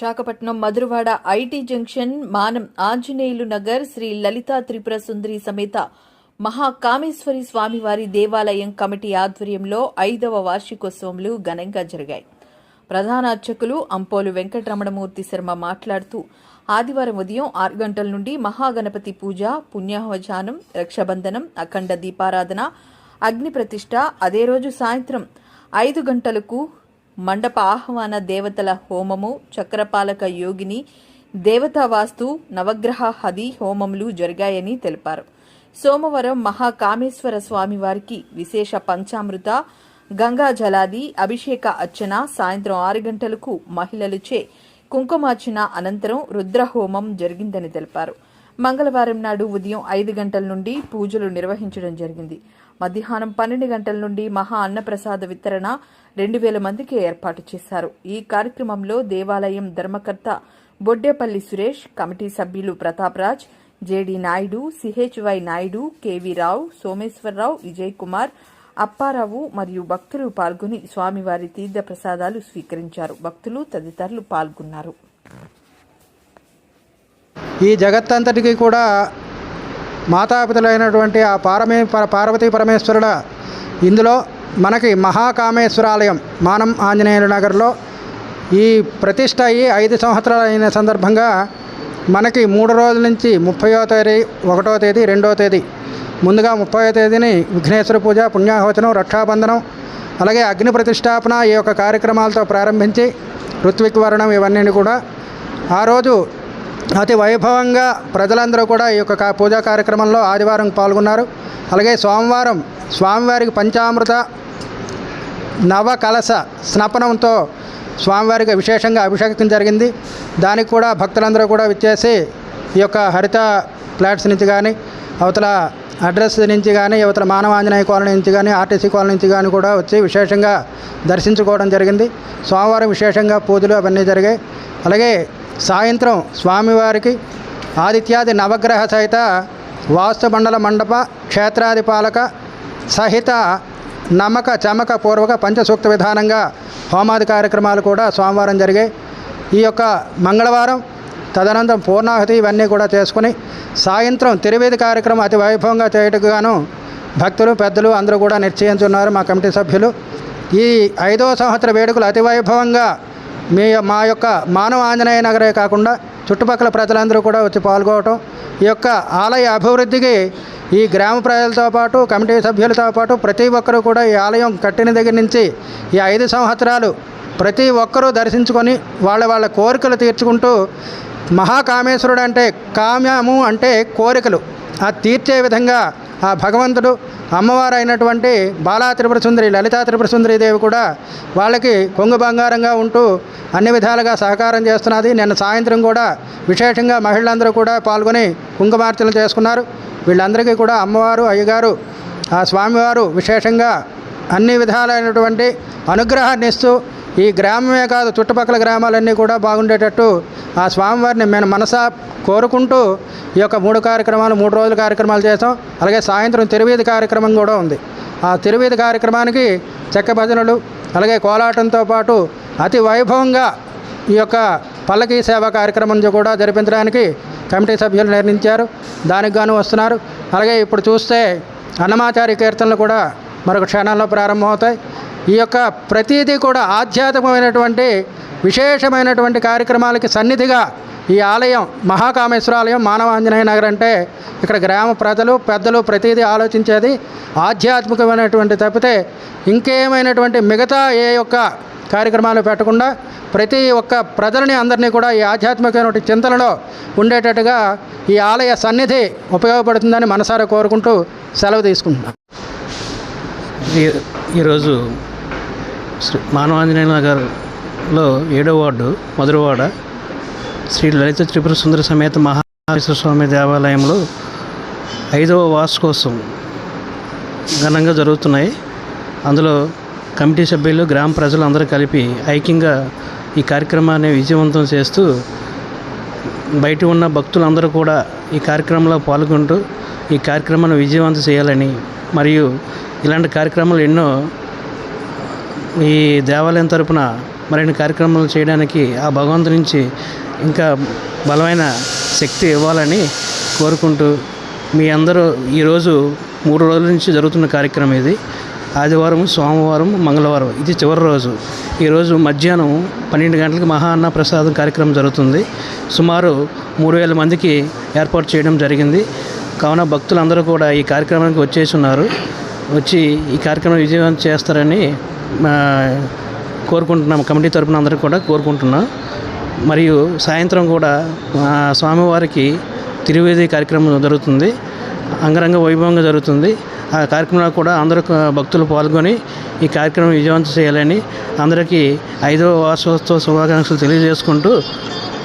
Visakhapatnam Madhurawada IT junction మానం ఆంజనేయులు నగర్ శ్రీ లలితా త్రిపుర సుందరి సమేత మహాకామేశ్వరి స్వామివారి దేవాలయం కమిటీ ఆధ్వర్యంలో ఐదవ వార్షికోత్సవంలు ఘనంగా జరిగాయి. ప్రధాన అర్చకులు అంపోలు వెంకటరమణమూర్తి శర్మ మాట్లాడుతూ ఆదివారం ఉదయం ఆరు గంటల నుండి మహాగణపతి పూజ పుణ్యాహవచానం రక్షాబంధనం అఖండ దీపారాధన అగ్ని ప్రతిష్ట అదే రోజు సాయంత్రం ఐదు గంటలకు మండప ఆహ్వాన దేవతల హోమము చక్రపాలక యోగిని దేవతా వాస్తు నవగ్రహ హది హోమములు జరిగాయని తెలిపారు. సోమవారం మహాకామేశ్వర స్వామివారికి విశేష పంచామృత గంగా జలాది అభిషేక అర్చన సాయంత్రం ఆరు గంటలకు మహిళలుచే కుంకుమార్చన అనంతరం రుద్రహోమం జరిగిందని తెలిపారు. మంగళవారం నాడు ఉదయం ఐదు గంటల నుండి పూజలు నిర్వహించడం జరిగింది. మధ్యాహ్నం పన్నెండు గంటల నుండి మహా అన్నప్రసాద వితరణ రెండు వేల మందికి ఏర్పాటు చేశారు. ఈ కార్యక్రమంలో దేవాలయం ధర్మకర్త బొడ్డేపల్లి సురేష్ కమిటీ సభ్యులు Pratap Raj JD Naidu CHY Naidu KV Rao Someswararao Vijay Kumar Apparao మరియు భక్తులు పాల్గొని స్వామివారి తీర్థ ప్రసాదాలు స్వీకరించారు. భక్తులు తదితరులు పాల్గొన్నారు. ఈ జగత్తంతటికి కూడా మాతాపితలైనటువంటి ఆ పారమే పార్వతీ పరమేశ్వరుల ఇందులో మనకి మహాకామేశ్వరాలయం మానం ఆంజనేయుల నగర్లో ఈ ప్రతిష్ట అయ్యి ఐదు సంవత్సరాలు అయిన సందర్భంగా మనకి మూడు రోజుల నుంచి ముప్పయో తేదీ ఒకటో తేదీ రెండో తేదీ ముందుగా ముప్పయో తేదీని విఘ్నేశ్వర పూజ పుణ్యాహోచనం రక్షాబంధనం అలాగే అగ్ని ప్రతిష్టాపన ఈ యొక్క కార్యక్రమాలతో ప్రారంభించి ఋత్విక్ వరణం ఇవన్నీ కూడా ఆ రోజు అతి వైభవంగా ప్రజలందరూ కూడా ఈ యొక్క పూజా కార్యక్రమంలో ఆదివారం పాల్గొన్నారు. అలాగే సోమవారం స్వామివారికి పంచామృత నవ కలశ స్నపనంతో స్వామివారికి విశేషంగా అభిషేకం జరిగింది. దానికి కూడా భక్తులందరూ కూడా విచ్చేసి ఈ యొక్క హరిత ఫ్లాట్స్ నుంచి కానీ అవతల అడ్రస్ నుంచి కానీ అవతల మానవాంజనేయ కాలనీ నుంచి కానీ ఆర్టీసీ కాలనీ నుంచి కానీ కూడా వచ్చి విశేషంగా దర్శించుకోవడం జరిగింది. సోమవారం విశేషంగా పూజలు అవన్నీ జరిగాయి. అలాగే సాయంత్రం స్వామివారికి ఆదిత్యాది నవగ్రహ సహిత వాస్తుమండల మండప క్షేత్రాధిపాలక సహిత నమ్మక చమక పూర్వక పంచసూక్త విధానంగా హోమాది కార్యక్రమాలు కూడా సోమవారం జరిగాయి. ఈ యొక్క మంగళవారం తదనంతరం పూర్ణాహుతి ఇవన్నీ కూడా చేసుకుని సాయంత్రం తిరువేది కార్యక్రమం అతి వైభవంగా చేయటకు గాను భక్తులు పెద్దలు అందరూ కూడా నిశ్చయించున్నారు మా కమిటీ సభ్యులు. ఈ ఐదో సంవత్సర వేడుకలు అతి వైభవంగా మీ మా యొక్క మానవ ఆంజనేయ నగరే కాకుండా చుట్టుపక్కల ప్రజలందరూ కూడా వచ్చి పాల్గొనటం ఈ యొక్క ఆలయ అభివృద్ధికి ఈ గ్రామ ప్రజలతో పాటు కమిటీ సభ్యులతో పాటు ప్రతి ఒక్కరూ కూడా ఈ ఆలయం కట్టిన దగ్గర నుంచి ఈ ఐదు సంవత్సరాలు ప్రతి ఒక్కరూ దర్శించుకొని వాళ్ళ వాళ్ళ కోరికలు తీర్చుకుంటూ మహాకామేశ్వరుడు అంటే కామ్యము అంటే కోరికలు. ఆ తీర్చే విధంగా ఆ భగవంతుడు అమ్మవారు అయినటువంటి బాలా త్రిపుర సుందరి లలితా త్రిపుర సుందరి దేవి కూడా వాళ్ళకి కొంగు బంగారంగా ఉంటూ అన్ని విధాలుగా సహకారం చేస్తున్నది. నిన్న సాయంత్రం కూడా విశేషంగా మహిళలందరూ కూడా పాల్గొని కుంకుమార్చనలు చేసుకున్నారు. వీళ్ళందరికీ కూడా అమ్మవారు అయ్యగారు ఆ స్వామివారు విశేషంగా అన్ని విధాలైనటువంటి అనుగ్రహాన్ని ఇస్తూ ఈ గ్రామమే కాదు చుట్టుపక్కల గ్రామాలన్నీ కూడా బాగుండేటట్టు ఆ స్వామివారిని మేము మనసా కోరుకుంటూ ఈ యొక్క మూడు కార్యక్రమాలు మూడు రోజుల కార్యక్రమాలు చేస్తాం అలాగే సాయంత్రం తిరువీధి కార్యక్రమం కూడా ఉంది. ఆ తిరువీధి కార్యక్రమానికి చెక్క భజనలు అలాగే కోలాటంతో పాటు అతి వైభవంగా ఈ యొక్క పల్లకీ సేవ కార్యక్రమం కూడా జరిపించడానికి కమిటీ సభ్యులు నిర్ణయించారు. దానికి గాను వస్తున్నారు. అలాగే ఇప్పుడు చూస్తే అన్నమాచారి కీర్తనలు కూడా మరొక క్షణాల్లో ప్రారంభమవుతాయి. ఈ యొక్క ప్రతీది కూడా ఆధ్యాత్మికమైనటువంటి విశేషమైనటువంటి కార్యక్రమాలకి సన్నిధిగా ఈ ఆలయం మహాకామేశ్వర ఆలయం మానవాంజనేయ నగర్ అంటే ఇక్కడ గ్రామ ప్రజలు పెద్దలు ప్రతిదీ ఆలోచించేది ఆధ్యాత్మికమైనటువంటి తప్పితే ఇంకేమైనటువంటి మిగతా ఏ యొక్క కార్యక్రమాలు పెట్టకుండా ప్రతి ఒక్క ప్రజలని అందరినీ కూడా ఈ ఆధ్యాత్మికమైనటువంటి చింతనలో ఉండేటట్టుగా ఈ ఆలయ సన్నిధి ఉపయోగపడుతుందని మనసారా కోరుకుంటూ సెలవు తీసుకుంటున్నాను. ఈ- ఈరోజు శ్రీ మానవాంజనేయ నగర్లో ఏడో వార్డు మధురవాడ శ్రీ లలిత త్రిపుర సుందర సమేత మహావేశ్వర స్వామి దేవాలయంలో ఐదవ వార్షికోత్సవం ఘనంగా జరుగుతున్నాయి. అందులో కమిటీ సభ్యులు గ్రామ ప్రజలు అందరూ కలిపి ఐక్యంగా ఈ కార్యక్రమాన్ని విజయవంతం చేస్తూ బయట ఉన్న భక్తులందరూ కూడా ఈ కార్యక్రమంలో పాల్గొంటూ ఈ కార్యక్రమాన్ని విజయవంతం చేయాలని మరియు ఇలాంటి కార్యక్రమాలు ఎన్నో ఈ దేవాలయం తరపున మరిన్ని కార్యక్రమాలు చేయడానికి ఆ భగవంతు నుంచి ఇంకా బలమైన శక్తి ఇవ్వాలని కోరుకుంటూ మీ అందరూ ఈరోజు మూడు రోజుల నుంచి జరుగుతున్న కార్యక్రమం ఇది. ఆదివారం సోమవారం మంగళవారం ఇది చివరి రోజు. ఈరోజు మధ్యాహ్నం పన్నెండు గంటలకు మహా అన్న ప్రసాదం కార్యక్రమం జరుగుతుంది. సుమారు మూడు వేల మందికి ఏర్పాటు చేయడం జరిగింది. కావున భక్తులందరూ కూడా ఈ కార్యక్రమానికి వచ్చేసి ఉన్నారు. వచ్చి ఈ కార్యక్రమం విజయవంతం చేస్తారని మా కోరుకుంటున్నాం. కమిటీ తరపున అందరికీ కూడా కోరుకుంటున్నాం. మరియు సాయంత్రం కూడా స్వామివారికి తిరువేది కార్యక్రమం జరుగుతుంది. అంగరంగ వైభవంగా జరుగుతుంది. ఆ కార్యక్రమంలో కూడా అందరూ భక్తులు పాల్గొని ఈ కార్యక్రమం విజయవంతం చేయాలని అందరికీ ఐదవ వార్షోత్సవ శుభాకాంక్షలు తెలియజేసుకుంటూ